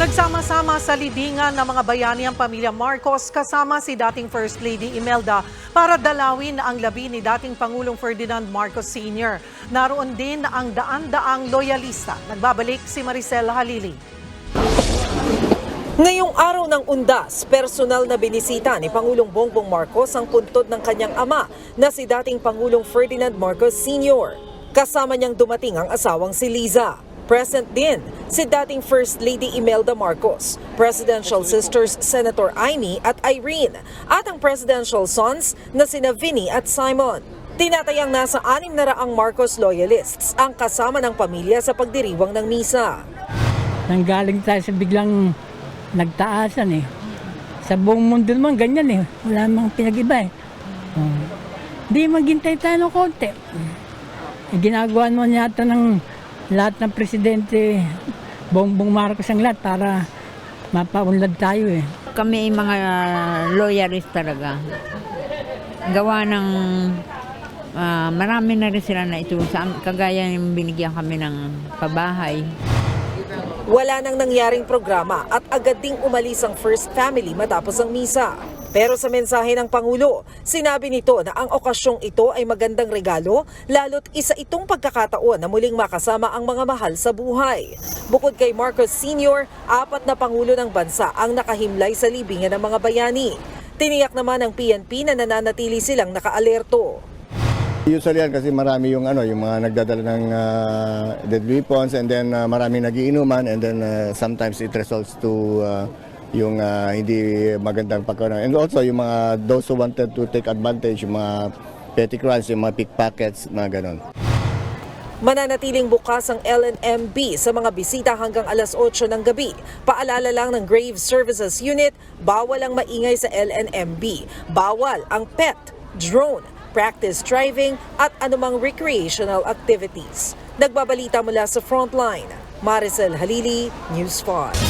Nagsama-sama sa libingan ng mga bayani ang pamilya Marcos kasama si dating First Lady Imelda para dalawin ang labi ni dating Pangulong Ferdinand Marcos Sr. Naroon din ang daan-daang loyalista. Nagbabalik si Maricel Halili. Ngayong araw ng undas, personal na binisita ni Pangulong Bongbong Marcos ang puntod ng kanyang ama na si dating Pangulong Ferdinand Marcos Sr. Kasama niyang dumating ang asawang si Liza. Present din si dating First Lady Imelda Marcos, Presidential Sisters Senator Amy at Irene, at ang Presidential Sons na sina Vinny at Simon. Tinatayang nasa anim na raang Marcos loyalists ang kasama ng pamilya sa pagdiriwang ng misa. Nanggaling tayo sa biglang nagtaasan eh. Sa buong mundo naman ganyan eh. Wala namang pinag-iba eh. Oh. Di maghintay tayo ng konti. Eh, ginagawa naman yata ng lahat ng presidente, Bongbong Marcos ang lahat para mapaunlad tayo eh. Kami ay mga loyalist talaga. Gawa ng ah, marami na rin sila na itulong sa. Kagaya yung binigyan kami ng pabahay. Wala nang nangyaring programa at agad ding umalis ang First Family matapos ang misa. Pero sa mensahe ng Pangulo, sinabi nito na ang okasyong ito ay magandang regalo lalo't isa itong pagkakataon na muling makasama ang mga mahal sa buhay. Bukod kay Marcos Sr., apat na Pangulo ng bansa ang nakahimlay sa libingan ng mga bayani. Tiniyak naman ng PNP na nananatili silang nakaalerto. Usually yan kasi marami yung ano, yung mga nagdadala ng uh, deadly weapons and then uh, marami nagiinuman and then uh, sometimes it results to uh, yung uh, hindi magandang pagkaroon. And also yung mga those who wanted to take advantage, yung mga petty crimes, yung mga pickpockets, mga ganon. Mananatiling bukas ang LNMB sa mga bisita hanggang alas 8 ng gabi. Paalala lang ng Grave Services Unit, bawal ang maingay sa LNMB. Bawal ang pet, drone, practice driving at anumang recreational activities. Nagbabalita mula sa Frontline, Maricel Halili, News 5.